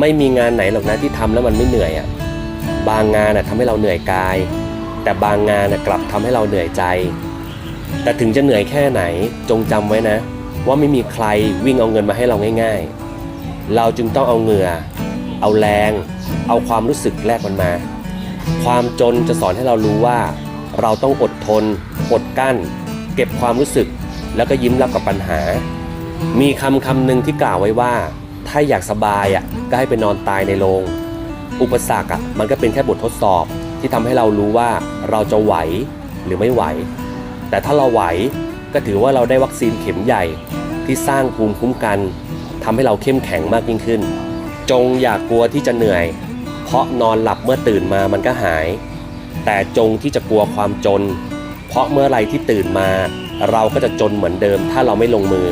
ไม่มีงานไหนหรอกนะที่ทำแล้วมันไม่เหนื่อยอะ่ะบางงานน่ะทำให้เราเหนื่อยกาย แต่บางงานน่ะกลับทำให้เราเหนื่อยใจ แต่ถึงจะเหนื่อยแค่ไหนจงจำไว้นะ ว่าไม่มีใครวิ่งเอาเงินมาให้เราง่าย ๆ เราจึงต้องเอาเหงื่อ เอาแรง เอาความรู้สึกแลกมันมา ความจนจะสอนให้เรารู้ว่า เราต้องอดทนอดกั้น เก็บความรู้สึกแล้วก็ยิ้มรับกับปัญหา มีคำคำหนึ่งที่กล่าวไว้ว่า ถ้าอยากสบายอะก็ให้ไปนอนตายในโรงอุปสรรคอะมันก็เป็นแค่บททดสอบที่ทำให้เรารู้ว่าเราจะไหวหรือไม่ไหว แต่ถ้าเราไหวก็ถือว่าเราได้วัคซีนเข็มใหญ่ที่สร้างภูมิคุ้มกันทำให้เราเข้มแข็งมากยิ่งขึ้น จงอย่ากลัวที่จะเหนื่อย เพราะนอนหลับเมื่อตื่นมามันก็หาย แต่จงที่จะกลัวความจน เพราะเมื่อไรที่ตื่นมา เราก็จะจนเหมือนเดิมถ้าเราไม่ลงมือ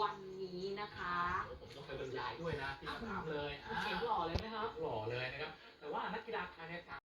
วันนี้นะคะผมต้องไปบรรยายด้วยนะที่ถามเลยเช็คหล่อเลยไหมครับหล่อเลยนะครับ แต่ว่านักกีฬาไทยเนี่ย